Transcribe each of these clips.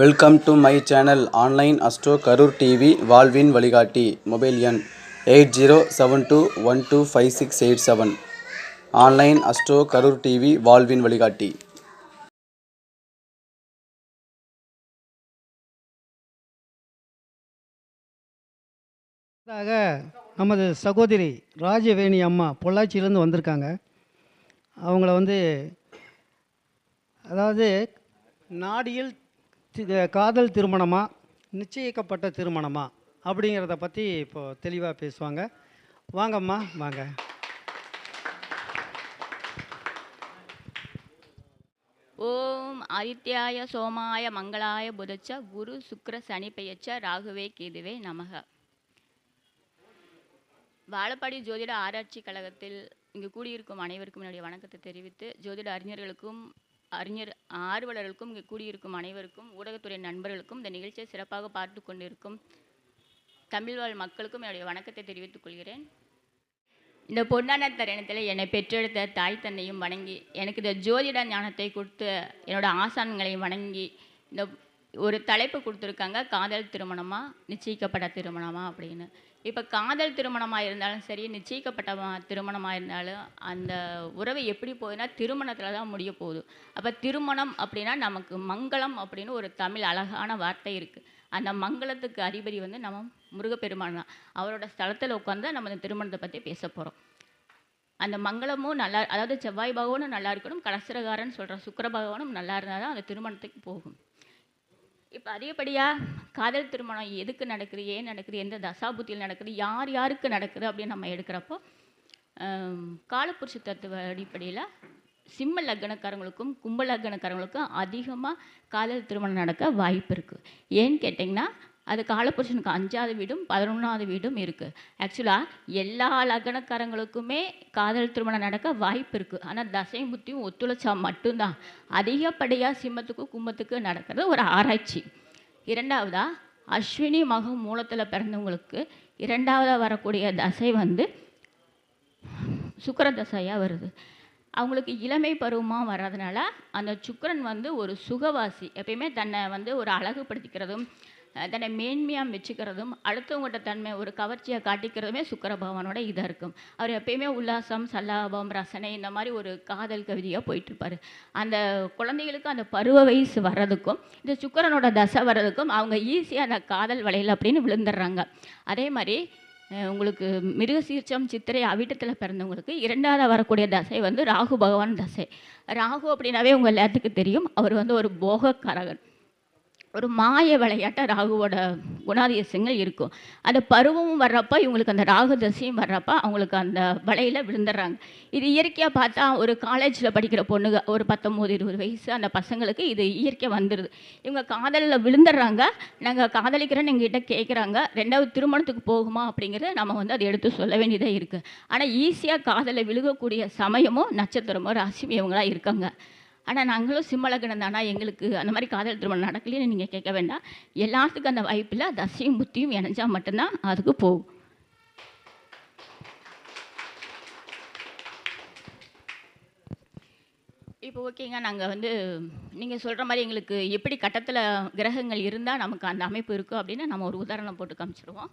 Welcome to my channel online astro Karur TV வாழ்வின் வழிகாட்டி mobile எண் eight zero seven two one two five six eight seven online astro Karur TV வாழ்வின் வழிகாட்டி நமது சகோதரி ராஜவேணி அம்மா பொள்ளாச்சியிலேருந்து வந்திருக்காங்க. அவங்கள வந்து அதாவது நாடியில் காதல் திருமணமா? நிச்சயிக்கப்பட்ட திருமணமா? அப்படிங்கிறத பற்றி இப்போ தெளிவாக பேசுவாங்க. வாங்கம்மா வாங்க. ஓம் ஆதித்யாய சோமாய மங்களாய புதச்ச குரு சுக்கர சனி பெயச்ச ராகுவே கேதுவே நமக. வாழப்பாடி ஜோதிட ஆராய்ச்சி கழகத்தில் இங்கு கூடியிருக்கும் அனைவருக்கும் என்னுடைய வணக்கத்தை தெரிவித்து ஜோதிட அறிஞர்களுக்கும் அறிஞர் ஆர்வலர்களுக்கும் இங்கே கூடியிருக்கும் அனைவருக்கும் ஊடகத்துறை நண்பர்களுக்கும் இந்த நிகழ்ச்சியை சிறப்பாக பார்த்து கொண்டிருக்கும் தமிழ் வாழ் மக்களுக்கும் என்னுடைய வணக்கத்தை தெரிவித்துக் கொள்கிறேன். இந்த பொன்னான தருணத்தில் என்னை பெற்றெடுத்த தாய் தந்தையும் வணங்கி எனக்கு இந்த ஜோதிட ஞானத்தை கொடுத்து என்னோட ஆசான்களையும் வணங்கி இந்த ஒரு தலைப்பு கொடுத்துருக்காங்க காதல் திருமணமாக நிச்சயிக்கப்பட்ட திருமணமா அப்படின்னு. இப்போ காதல் திருமணமாக இருந்தாலும் சரி நிச்சயிக்கப்பட்ட திருமணமாக இருந்தாலும் அந்த உறவு எப்படி போகுதுன்னா திருமணத்தில் தான் முடிய போகுது. அப்போ திருமணம் அப்படின்னா நமக்கு மங்களம் அப்படின்னு ஒரு தமிழ் அழகான வார்த்தை இருக்குது அந்த மங்களத்துக்கு அதிபதி வந்து நம்ம முருகப்பெருமான் தான். அவரோட ஸ்தலத்தில் உட்காந்து நம்ம இந்த திருமணத்தை பற்றி பேச போகிறோம் அந்த மங்களமும் நல்லா அதாவது செவ்வாய் பகவானும் நல்லா இருக்கணும் கலசரகாரன் சொல்கிற சுக்கிர பகவானும் நல்லா இருந்தால் தான் அந்த திருமணத்துக்கு போகும். இப்போ அதிகப்படியாக காதல் திருமணம் எதுக்கு நடக்குது? ஏன் நடக்குது? எந்த தசாபுத்தியில் நடக்குது? யார் யாருக்கு நடக்குது அப்படின்னு நம்ம எடுக்கிறப்போ காலப்புருஷ தத்துவ அடிப்படையில் சிம்ம லக்னக்காரங்களுக்கும் கும்ப லக்னக்காரங்களுக்கும் அதிகமாக காதல் திருமணம் நடக்க வாய்ப்பு இருக்குது ஏன்னு கேட்டிங்கன்னா அது காலபுருஷனுக்கு அஞ்சாவது வீடும் பதினொன்றாவது வீடும் இருக்குது ஆக்சுவலாக எல்லா லக்னக்காரங்களுக்குமே காதல் திருமணம் நடக்க வாய்ப்பு இருக்குது ஆனால் தசையும் புத்தியும் ஒத்துழைச்சா மட்டும்தான். அதிகப்படியாக சிம்மத்துக்கும் கும்பத்துக்கு நடக்கிறது ஒரு ஆராய்ச்சி. இரண்டாவதா அஸ்வினி மகம் மூலத்தில் பிறந்தவங்களுக்கு இரண்டாவதாக வரக்கூடிய தசை வந்து சுக்கர தசையாக வருது. அவங்களுக்கு இளமை பருவமாக வர்றதுனால அந்த சுக்கரன் வந்து ஒரு சுகவாசி. எப்பயுமே தன்னை வந்து ஒரு அழகுபடுத்திக்கிறதும் தன்னை மேன்மையாக வச்சுக்கிறதும் அடுத்தவங்கள்ட்ட தன்மை ஒரு கவர்ச்சியாக காட்டிக்கிறதுமே சுக்கர பகவானோட இதாக இருக்கும். அவர் எப்பயுமே உல்லாசம் சல்லாபம் ரசனை இந்த மாதிரி ஒரு காதல் கவிதையாக போயிட்டுருப்பாரு. அந்த குழந்தைகளுக்கு அந்த பருவ வயசு வர்றதுக்கும் இந்த சுக்கரனோட தசை வர்றதுக்கும் அவங்க ஈஸியாக அந்த காதல் வலையில் அப்படின்னு விழுந்துடுறாங்க. அதே மாதிரி உங்களுக்கு உங்களுக்கு மிருகசீர்ச்சம் சித்திரை அவிட்டத்தில் பிறந்தவங்களுக்கு இரண்டாவது வரக்கூடிய தசை வந்து ராகு பகவான் தசை. ராகு அப்படின்னாவே உங்கள் எல்லாத்துக்கும் தெரியும். அவர் வந்து ஒரு போகக்காரகன். ஒரு மாய விளையாட்டாக ராகுவோட குணாதிசயங்கள் இருக்கும். அந்த பருவமும் வர்றப்ப இவங்களுக்கு அந்த ராகு தசையும் வர்றப்ப அவங்களுக்கு அந்த வலையில் விழுந்துடுறாங்க. இது இயற்கையாக பார்த்தா ஒரு காலேஜில் படிக்கிற பொண்ணுங்க ஒரு பத்தொம்போது இருபது வயசு அந்த பசங்களுக்கு இது இயற்கையாக வந்துடுது இவங்க காதலில் விழுந்துடுறாங்க. நாங்கள் காதலிக்கிறேன்னு எங்ககிட்ட கேட்குறாங்க ரெண்டாவது திருமணத்துக்கு போகுமா அப்படிங்கிறத நம்ம வந்து அதை எடுத்து சொல்ல வேண்டியதாக இருக்குது ஆனால் ஈஸியாக காதலில் விழுகக்கூடிய சமயமும் நட்சத்திரமோ ராசியும் இவங்களாக இருக்காங்க. ஆனால் நாங்களும் சிம்மலகனம் தானா? எங்களுக்கு அந்த மாதிரி காதல் திருமணம் நடக்கலைன்னு நீங்கள் கேட்க வேண்டாம். எல்லாத்துக்கும் அந்த வாய்ப்பில் தசையும் புத்தியும் இணைஞ்சால் மட்டும்தான் அதுக்கு போகும். இப்போ ஓகேங்க நாங்கள் வந்து நீங்கள் சொல்கிற மாதிரி எங்களுக்கு எப்படி கட்டத்தில் கிரகங்கள் இருந்தால் நமக்கு அந்த அமைப்பு இருக்கும் அப்படின்னு நம்ம ஒரு உதாரணம் போட்டு காமிச்சிருவோம்.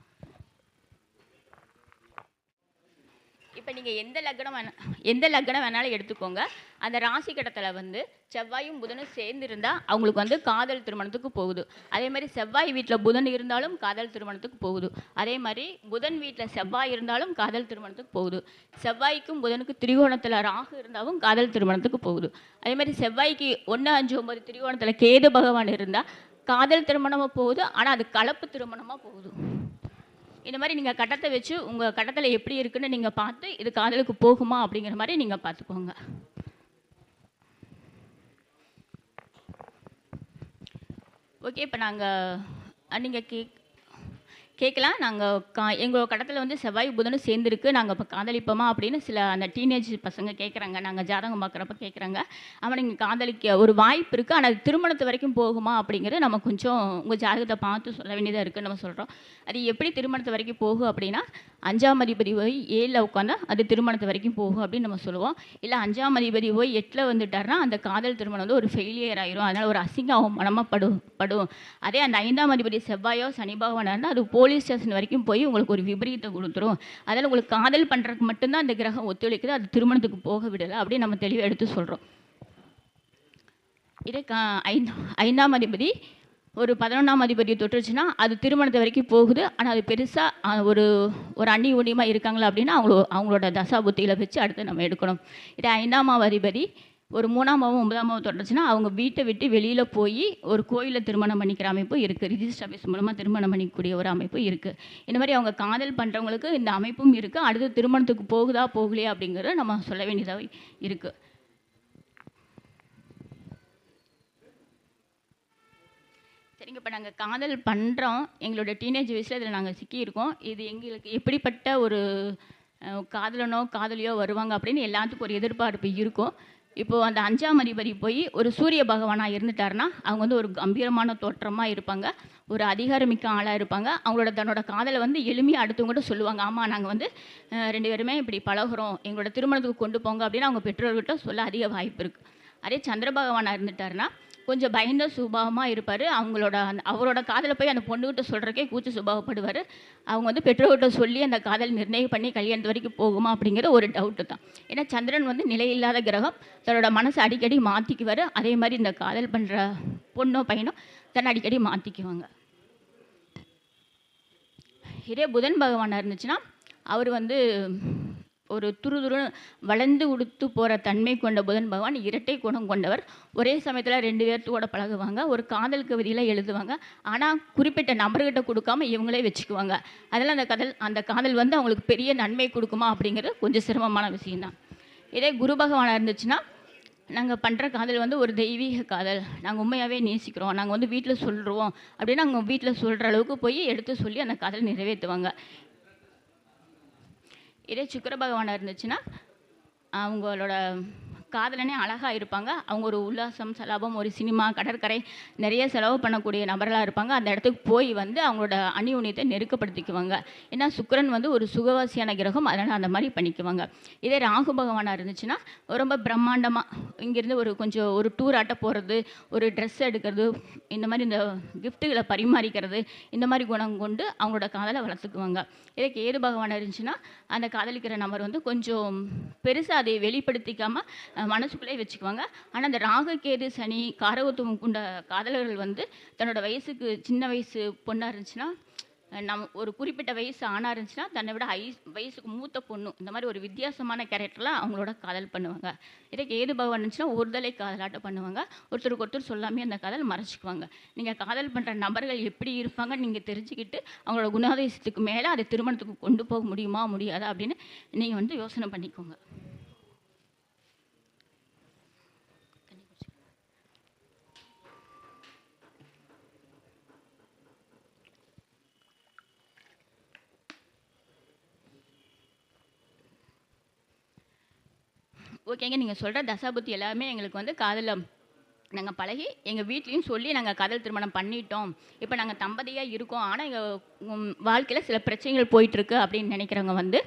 இப்போ நீங்கள் எந்த லக்னம் வேணா எந்த லக்னம் வேணாலும் எடுத்துக்கோங்க. அந்த ராசி கட்டத்தில் வந்து செவ்வாயும் புதனும் சேர்ந்து இருந்தால் அவங்களுக்கு வந்து காதல் திருமணத்துக்கு போகுது. அதே மாதிரி செவ்வாய் வீட்டில் புதன் இருந்தாலும் காதல் திருமணத்துக்கு போகுது. அதே மாதிரி புதன் வீட்டில் செவ்வாய் இருந்தாலும் காதல் திருமணத்துக்கு போகுது. செவ்வாய்க்கும் புதனுக்கு திரிகோணத்தில் ராகு இருந்தாலும் காதல் திருமணத்துக்கு போகுது. அதே மாதிரி செவ்வாய்க்கு ஒன்று அஞ்சு ஒம்பது திரிகோணத்தில் கேது பகவான் இருந்தால் காதல் திருமணமாக போகுது. ஆனால் அது கலப்பு திருமணமாக போகுது. இந்த மாதிரி நீங்கள் கட்டத்தை வச்சு உங்கள் கட்டத்தில் எப்படி இருக்குன்னு நீங்கள் பார்த்து இது காதலுக்கு போகுமா அப்படிங்கிற மாதிரி நீங்கள் பார்த்துக்கோங்க. ஓகே இப்போ நாங்கள் நீங்கள் கேக் கேட்கலாம். நாங்கள் கா எங்கள் கடத்தில் வந்து செவ்வாய் புதனும் சேர்ந்துருக்கு. நாங்கள் இப்போ காதலிப்போமா அப்படின்னு சில அந்த டீனேஜ் பசங்க கேட்குறாங்க நாங்கள் ஜாதகம் பார்க்குறப்ப கேட்குறாங்க அவன் நீங்கள் காதலிக்க ஒரு வாய்ப்பு இருக்குது ஆனால் அது திருமணத்து வரைக்கும் போகுமா அப்படிங்கிறது நம்ம கொஞ்சம் உங்கள் ஜாதகத்தை பார்த்து சொல்ல வேண்டியதாக இருக்குன்னு நம்ம சொல்கிறோம் அது எப்படி திருமணத்து வரைக்கும் போகும் அப்படின்னா அஞ்சாம் அதிபதி போய் ஏழில் உட்காந்தா அது திருமணத்து வரைக்கும் போகும் அப்படின்னு நம்ம சொல்லுவோம். இல்லை அஞ்சாம் அதிபதி போய் எட்டில் வந்துட்டார்னா அந்த காதல் திருமணம் வந்து ஒரு ஃபெயிலியர் ஆயிரும். அதனால் ஒரு அசிங்க அவமானமாக படும் படும். அதே அந்த ஐந்தாம் அதிபதி செவ்வாயோ சனி பகவானா இருந்தால் அது போலீஸ் ஸ்டேஷன் வரைக்கும் போய் உங்களுக்கு ஒரு விபரீத்தை கொடுத்துரும். அதில் உங்களுக்கு காதல் பண்ணுறதுக்கு மட்டும்தான் அந்த கிரகம் ஒத்துழைக்குது. அது திருமணத்துக்கு போக விடலை அப்படின்னு நம்ம தெளிவாக எடுத்து சொல்கிறோம் இதே கா ஐந்து ஐந்தாம் அதிபதி ஒரு பதினொன்றாம் அதிபதியை தொட்டுருச்சுன்னா அது திருமணத்தை வரைக்கும் போகுது. ஆனால் அது பெருசாக ஒரு ஒரு அண்ணி உண்ணியமாக இருக்காங்களா அப்படின்னா அவங்களோ அவங்களோட தசா புத்தியில் வச்சு அடுத்து நம்ம எடுக்கணும். இதே ஐந்தாம் அதிபதி ஒரு மூணாம் மாவும் ஒன்பதாம் ஒன்பதாமாவும் தொடர்ச்சினா அவங்க வீட்டை விட்டு வெளியில் போய் ஒரு கோயிலில் திருமணம் பண்ணிக்கிற அமைப்பு இருக்குது ரிஜிஸ்டர் ஆஃபீஸ் மூலமாக திருமணம் பண்ணிக்கக்கூடிய ஒரு அமைப்பு இருக்குது இந்த மாதிரி அவங்க காதல் பண்ணுறவங்களுக்கு இந்த அமைப்பும் இருக்குது அடுத்து திருமணத்துக்கு போகுதா போகலையா அப்படிங்கிறத நம்ம சொல்ல வேண்டியதாக இருக்குது சரிங்க இப்போ நாங்கள் காதல் பண்ணுறோம் எங்களோட டீனேஜ் வயசில் இதில் நாங்கள் சிக்கியிருக்கோம். இது எங்களுக்கு எப்படிப்பட்ட ஒரு அஹ், காதலனோ காதலியோ வருவாங்க அப்படின்னு எல்லாத்துக்கும் ஒரு எதிர்பார்ப்பு இருக்கும். இப்போது அந்த அஞ்சாம் அதிபதி போய் ஒரு சூரிய பகவானாக இருந்துட்டாருன்னா அவங்க வந்து ஒரு கம்பீரமான தோற்றமாக இருப்பாங்க. ஒரு அதிகாரமிக்க ஆளாக இருப்பாங்க. அவங்களோட தன்னோட காதலை வந்து எளிமையாக அடுத்தவங்ககிட்ட சொல்லுவாங்க. ஆமாம் நாங்கள் வந்து ரெண்டு பேருமே இப்படி பழகுறோம். எங்களோட திருமணத்துக்கு கொண்டு போங்க அப்படின்னு அவங்க பெற்றோர்கிட்ட சொல்ல அதிக வாய்ப்பு இருக்குது அதே சந்திர பகவானாக இருந்துட்டாருன்னா கொஞ்சம் பயந்த சுபாவமாக இருப்பார். அவங்களோட அந்த அவரோட காதலை போய் அந்த பொண்ணுகிட்ட சொல்கிறக்கே கூச்சி சுபாவப்படுவார். அவங்க வந்து பெற்றோர்கிட்ட சொல்லி அந்த காதல் நிர்ணயம் பண்ணி கல்யாணத்து வரைக்கும் போகுமா அப்படிங்கிற ஒரு டவுட்டு தான். ஏன்னா சந்திரன் வந்து நிலையில்லாத கிரகம். தன்னோட மனசை அடிக்கடி மாற்றிக்குவார் அதே மாதிரி இந்த காதல் பண்ணுற பொண்ணோ பையனோ தன்னை அடிக்கடி மாற்றிக்குவாங்க இதே புதன் பகவானாக இருந்துச்சுன்னா அவர் வந்து ஒரு துருதுரு வளர்ந்து உடுத்து போகிற தன்மை கொண்ட புதன் பகவான் இரட்டை குணம் கொண்டவர். ஒரே சமயத்தில் ரெண்டு பேர்த்து கூட பழகுவாங்க. ஒரு காதல் கவிதையில் எழுதுவாங்க. ஆனால் குறிப்பிட்ட நபர்கிட்ட கொடுக்காம இவங்களே வச்சுக்குவாங்க. அதனால் அந்த கதல் அந்த காதல் வந்து அவங்களுக்கு பெரிய நன்மை கொடுக்குமா அப்படிங்கிறது கொஞ்சம் சிரமமான விஷயம்தான். இதே குரு பகவானாக இருந்துச்சுன்னா நாங்கள் பண்ணுற காதல் வந்து ஒரு தெய்வீக காதல். நாங்கள் உண்மையாகவே நேசிக்கிறோம். நாங்கள் வந்து வீட்டில் சொல்கிறோம் அப்படின்னு அவங்க வீட்டில் சொல்கிற அளவுக்கு போய் எடுத்து சொல்லி அந்த காதல் நிறைவேற்றுவாங்க. இதே சுக்கிர பகவானாக இருந்துச்சுன்னா அவங்களோட காதலனே அழகாக இருப்பாங்க. அவங்க ஒரு உல்லாசம் சலாபம் ஒரு சினிமா கடற்கரை நிறைய செலவு பண்ணக்கூடிய நபர்களாக இருப்பாங்க. அந்த இடத்துக்கு போய் வந்து அவங்களோட அணியுணியத்தை நெருக்கப்படுத்திக்குவாங்க. ஏன்னா சுக்கிரன் வந்து ஒரு சுகவாசியான கிரகம். அதனால் அந்த மாதிரி பண்ணிக்குவாங்க. இதே ராகு பகவானாக இருந்துச்சுன்னா ரொம்ப பிரம்மாண்டமாக இங்கேருந்து ஒரு கொஞ்சம் ஒரு டூர் ஆட்ட போகிறது ஒரு ட்ரெஸ் எடுக்கிறது இந்த மாதிரி இந்த கிஃப்ட்டுகளை பரிமாறிக்கிறது இந்த மாதிரி குணம் கொண்டு அவங்களோட காதலை வளர்த்துக்குவாங்க. இதே கேது பகவான் இருந்துச்சுன்னா அந்த காதலிக்கிற நபர் வந்து கொஞ்சம் பெருசாக அதை வெளிப்படுத்திக்காமல் மனசுக்குள்ளே வச்சுக்குவாங்க. ஆனால் அந்த ராகக்கேது சனி காரகத்துவம் கொண்ட காதலர்கள் வந்து தன்னோட வயசுக்கு சின்ன வயசு பொண்ணாக இருந்துச்சுன்னா நம் நம்ம ஒரு குறிப்பிட்ட வயசு ஆனா இருந்துச்சுன்னா தன்னை விட ஐ வயசுக்கு மூத்த பொண்ணு இந்த மாதிரி ஒரு வித்தியாசமான கேரக்டர்லாம் அவங்களோட காதல் பண்ணுவாங்க. இதே கேது பகவான் இருந்துச்சுன்னா ஒருதலை காதலாட்டம் பண்ணுவாங்க. ஒருத்தருக்கு ஒருத்தர் சொல்லாமே அந்த காதல் மறைச்சிக்குவாங்க. நீங்கள் காதல் பண்ணுற நபர்கள் எப்படி இருப்பாங்க நீங்கள் தெரிஞ்சுக்கிட்டு அவங்களோட குணாதிசயத்துக்கு மேலே அதை திருமணத்துக்கு கொண்டு போக முடியுமா முடியாதா அப்படின்னு நீங்கள் வந்து யோசனை பண்ணிக்கோங்க. ஓகேங்க நீங்கள் சொல்கிற தசாபுத்தி எல்லாமே எங்களுக்கு வந்து காதலில் நாங்கள் பழகி எங்கள் வீட்லேயும் சொல்லி நாங்கள் காதல் திருமணம் பண்ணிட்டோம். இப்போ நாங்கள் தம்பதியாக இருக்கோம். ஆனால் எங்கள் வாழ்க்கையில் சில பிரச்சனைகள் போயிட்டுருக்கு அப்படின்னு நினைக்கிறவங்க வந்து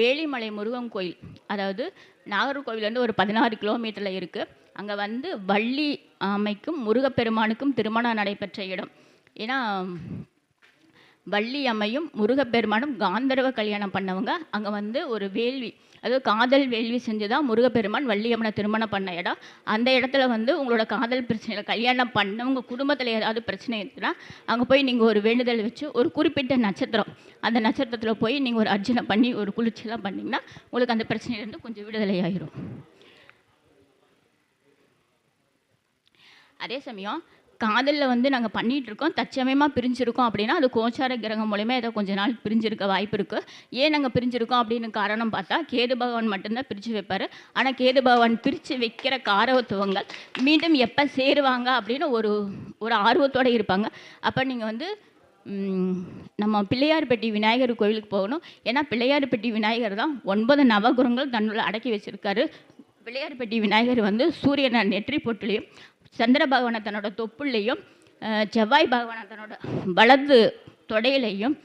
வேலிமலை முருகன் கோயில் அதாவது நாகர்கோவிலேருந்து ஒரு பதினாறு கிலோமீட்டரில் இருக்குது அங்கே வந்து வள்ளி அம்மைக்கும் முருகப்பெருமானுக்கும் திருமணம் நடைபெற்ற இடம். ஏன்னா வள்ளி அம்மையும் முருகப்பெருமானும் காந்தர்வ கல்யாணம் பண்ணவங்க. அங்கே வந்து ஒரு வேள்வி அதாவது காதல் வேள்வி செஞ்சு தான் முருகப்பெருமான் வள்ளியம்மனை திருமணம் பண்ண இடம். அந்த இடத்துல வந்து உங்களோட காதல் பிரச்சனையில் கல்யாணம் பண்ணவங்க குடும்பத்தில் ஏதாவது பிரச்சனை இருக்குன்னா அங்கே போய் நீங்கள் ஒரு வேண்டுதல் வச்சு ஒரு குறிப்பிட்ட நட்சத்திரம் அந்த நட்சத்திரத்தில் போய் நீங்கள் ஒரு அர்ச்சனை பண்ணி ஒரு குளிர்ச்சியெல்லாம் பண்ணிங்கன்னா உங்களுக்கு அந்த பிரச்சனையிலேருந்து கொஞ்சம் விடுதலை ஆயிரும். அதே சமயம் காதலில் வந்து நாங்கள் பண்ணிகிட்டு இருக்கோம் தற்சமயமாக பிரிஞ்சிருக்கோம் அப்படின்னா அது கோச்சார கிரகம் மூலயமா ஏதோ கொஞ்ச நாள் பிரிஞ்சிருக்க வாய்ப்பு இருக்குது ஏன் நாங்கள் பிரிஞ்சிருக்கோம் அப்படின்னு காரணம் பார்த்தா கேது பகவான் மட்டும்தான் பிரித்து வைப்பார். ஆனால் கேது பகவான் பிரித்து வைக்கிற காரவத்துவங்கள் மீண்டும் எப்போ சேருவாங்க அப்படின்னு ஒரு ஒரு ஆர்வத்தோடு இருப்பாங்க. அப்போ நீங்கள் வந்து நம்ம பிள்ளையார்பட்டி விநாயகர் கோவிலுக்கு போகணும். ஏன்னா பிள்ளையார்பட்டி விநாயகர் தான் ஒன்பது நவகுரங்கள் தன்னுள்ள அடக்கி வச்சுருக்காரு. பிள்ளையார்பட்டி விநாயகர் வந்து சூரியனை நெற்றி பொட்டுலையும் சந்திர பகவானை தன்னோட தொப்புள்ளையும் செவ்வாய் பகவானை தன்னோட வலது தொடையிலையும்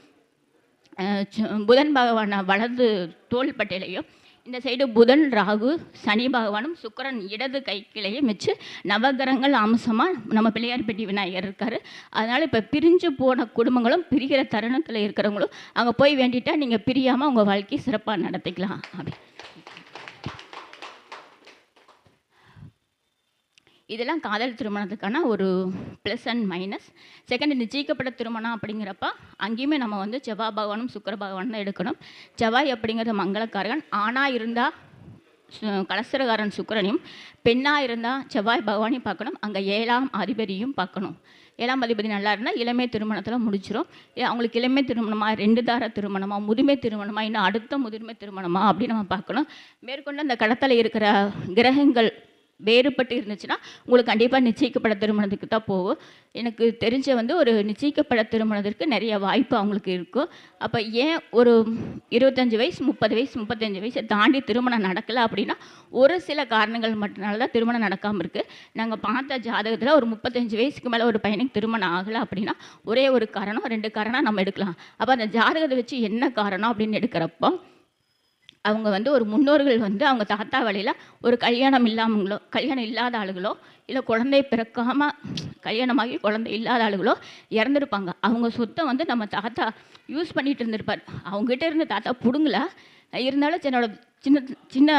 சு- புதன் பகவானை வலது தோள்பட்டையிலையும் இந்த சைடு புதன் ராகு சனி பகவானும் சுக்கரன் இடது கை கிளையும் வச்சு நவகிரகங்கள் அம்சமாக நம்ம பிள்ளையார்பட்டி விநாயகர் இருக்கார். அதனால் இப்போ பிரிஞ்சு போன குடும்பங்களும் பிரிகிற தருணத்தில் இருக்கிறவங்களும் அங்கே போய் வேண்டிட்டால் நீங்கள் பிரியாமல் உங்கள் வாழ்க்கையை சிறப்பாக நடத்திக்கலாம். அப்படி. இதெல்லாம் காதல் திருமணத்துக்கான ஒரு ப்ளஸ் அண்ட் மைனஸ் செகண்ட் நிச்சயிக்கப்பட்ட திருமணம் அப்படிங்கிறப்ப அங்கேயுமே நம்ம வந்து செவ்வாய் பகவானும் சுக்கர பகவானும் தான் எடுக்கணும். செவ்வாய் அப்படிங்கிறது மங்களக்காரகன். ஆணாக இருந்தால் கலசரகாரன் சுக்கரனையும் பெண்ணாக இருந்தால் செவ்வாய் பகவானையும் பார்க்கணும். அங்கே ஏழாம் அதிபதியும் பார்க்கணும். ஏழாம் அதிபதி நல்லா இருந்தால் இளமை திருமணத்தில் முடிச்சிடும் அவங்களுக்கு இளமை திருமணமாக ரெண்டு தார திருமணமா முதுமை திருமணமா இன்னும் அடுத்த முதுமை திருமணமா அப்படின்னு நம்ம பார்க்கணும். மேற்கொண்டு அந்த கடத்தில் இருக்கிற கிரகங்கள் வேறுபட்டு இருந்துச்சுன்னா உங்களுக்கு கண்டிப்பாக நிச்சயிக்கப்பட திருமணத்துக்கு தான் போகும். எனக்கு தெரிஞ்ச வந்து ஒரு நிச்சயிக்கப்பட திருமணத்திற்கு நிறைய வாய்ப்பு அவங்களுக்கு இருக்கும் அப்போ ஏன் ஒரு இருபத்தஞ்சி வயசு முப்பது வயசு முப்பத்தஞ்சு வயசை தாண்டி திருமணம் நடக்கலை அப்படின்னா ஒரு சில காரணங்கள் மட்டும்னால தான் திருமணம் நடக்காமல் இருக்குது நாங்கள் பார்த்த ஜாதகத்தில் ஒரு முப்பத்தஞ்சு வயசுக்கு மேலே ஒரு பையனுக்கு திருமணம் ஆகலை அப்படின்னா ஒரே ஒரு காரணம் ரெண்டு காரணம் நம்ம எடுக்கலாம். அப்போ அந்த ஜாதகத்தை வச்சு என்ன காரணம் அப்படின்னு எடுக்கிறப்போ அவங்க வந்து ஒரு முன்னோர்கள் வந்து அவங்க தாத்தா வழியில் ஒரு கல்யாணம் இல்லாமங்களோ கல்யாணம் இல்லாத ஆளுகளோ இல்லை குழந்தை பிறக்காமல் கல்யாணமாகி குழந்தை இல்லாத ஆளுகளோ இறந்துருப்பாங்க. அவங்க சொத்தை வந்து நம்ம தாத்தா யூஸ் பண்ணிட்டு இருந்திருப்பார். அவங்ககிட்ட இருந்து தாத்தா பிடுங்கல. இருந்தாலும் என்னோட சின்ன சின்ன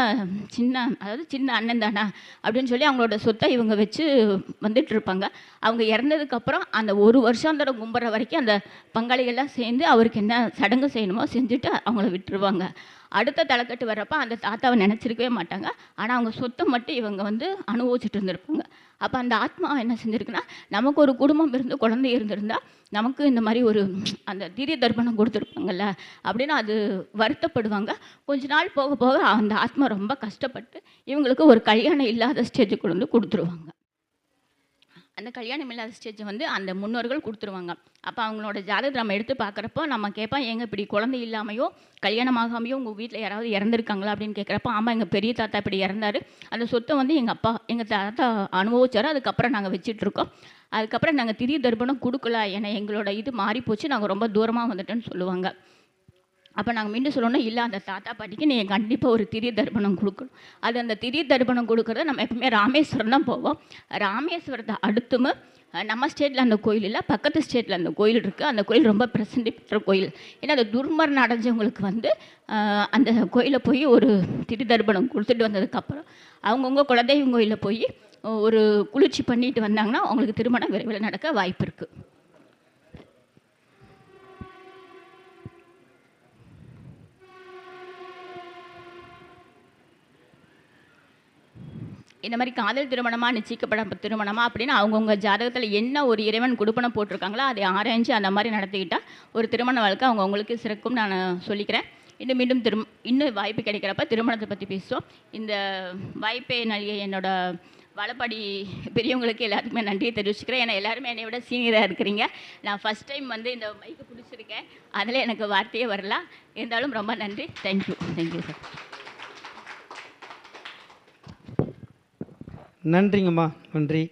சின்ன அதாவது சின்ன அண்ணன் தானே அப்படின்னு சொல்லி அவங்களோட சொத்தை இவங்க வச்சு வந்துட்டு இருப்பாங்க. அவங்க இறந்ததுக்கப்புறம் அந்த ஒரு வருஷாந்தர கும்புற வரைக்கும் அந்த பங்காளிகள்லாம் சேர்ந்து அவருக்கு என்ன சடங்கு செய்யணுமோ செஞ்சுட்டு அவங்கள விட்டுருவாங்க. அடுத்த தலைக்கட்டு வர்றப்ப அந்த தாத்தாவை நினச்சிருக்கவே மாட்டாங்க. ஆனால் அவங்க சொத்தை மட்டும் இவங்க வந்து அனுபவிச்சுட்டு இருந்திருப்பாங்க. அப்போ அந்த ஆத்மா என்ன செஞ்சுருக்குன்னா நமக்கு ஒரு குடும்பம் இருந்து குழந்தை இருந்திருந்தா நமக்கு இந்த மாதிரி ஒரு அந்த தீரிய தர்ப்பணம் கொடுத்துருப்பாங்கல்ல அப்படின்னு அது வருத்தப்படுவாங்க. கொஞ்ச நாள் போக போக அந்த ஆத்மா ரொம்ப கஷ்டப்பட்டு இவங்களுக்கு ஒரு கல்யாணம் இல்லாத ஸ்டேஜுக்கு கொண்டு வந்து கொடுத்துருவாங்க. அந்த கல்யாணம் இல்லாத ஸ்டேஜ் வந்து அந்த முன்னோர்கள் கொடுத்துருவாங்க. அப்போ அவங்களோட ஜாதகத்தை நம்ம எடுத்து பார்க்குறப்போ நம்ம கேட்போம் ஏங்க இப்படி குழந்தை இல்லாமையோ கல்யாணம் ஆகாமையோ உங்கள் வீட்டில் யாராவது இறந்துருக்காங்களா? அப்படின்னு கேட்குறப்ப ஆமாம் எங்கள் பெரிய தாத்தா இப்படி இறந்தாரு. அந்த சொத்தை வந்து எங்கள் அப்பா எங்கள் தாத்தா அனுபவிச்சாரோ. அதுக்கப்புறம் நாங்கள் வச்சிட்ருக்கோம். அதுக்கப்புறம் நாங்கள் திரிய தர்ப்பணம் கொடுக்கல. ஏன்னா எங்களோட இது மாறி போச்சு நாங்கள் ரொம்ப தூரமாக வந்துட்டோன்னு சொல்லுவாங்க. அப்போ நாங்கள் மீண்டும் சொல்லணும் இல்லை அந்த தாத்தா பாட்டிக்கு நீங்கள் கண்டிப்பாக ஒரு திரிய தர்ப்பணம் கொடுக்கணும். அது அந்த திரிய தர்ப்பணம் கொடுக்குறத நம்ம எப்பவுமே ராமேஸ்வரம் தான் போவோம். ராமேஸ்வரத்தை அடுத்துமே நம்ம ஸ்டேட்டில் அந்த கோயில் இல்லை பக்கத்து ஸ்டேட்டில் அந்த கோயில் இருக்குது அந்த கோயில் ரொம்ப பிரசித்தி பெற்ற கோயில். ஏன்னா அந்த துர்மரணம் அடைஞ்சவங்களுக்கு வந்து அந்த கோயிலில் போய் ஒரு திரு தர்ப்பணம் கொடுத்துட்டு வந்ததுக்கப்புறம் அவங்கவுங்க குலதெய்வம் கோயிலில் போய் ஒரு குளிர்ச்சி பண்ணிட்டு வந்தாங்கன்னா அவங்களுக்கு திருமணம் விரைவில் நடக்க வாய்ப்பு இருக்குது இந்த மாதிரி காதல் திருமணமாக நிச்சயிக்கப்பட திருமணமாக அப்படின்னு அவங்கவுங்க ஜாதகத்தில் என்ன ஒரு இறைவன் கொடுப்பனம் போட்டிருக்காங்களோ அதை ஆராய்ஞ்சு அந்த மாதிரி நடத்திக்கிட்டால் ஒரு திருமண வாழ்க்கை அவங்கவுங்களுக்கு சிறக்கும் நான் சொல்லிக்கிறேன். இன்னும் மீண்டும் திரும் இன்னும் வாய்ப்பு கிடைக்கிறப்ப திருமணத்தை பற்றி பேசுவோம். இந்த வாய்ப்பை நல்கிய என்னோட வளப்படி பெரியவங்களுக்கு எல்லாருக்குமே நன்றியை தெரிவிச்சுக்கிறேன். ஏன்னா எல்லாருமே என்னை விட சீனியராக இருக்கிறீங்க. நான் ஃபஸ்ட் டைம் வந்து இந்த மைக்கு பிடிச்சிருக்கேன். அதில் எனக்கு வார்த்தையே வரலாம் இருந்தாலும் ரொம்ப நன்றி. தேங்க்யூ தேங்க்யூ சார் நன்றிங்கம்மா. நன்றி.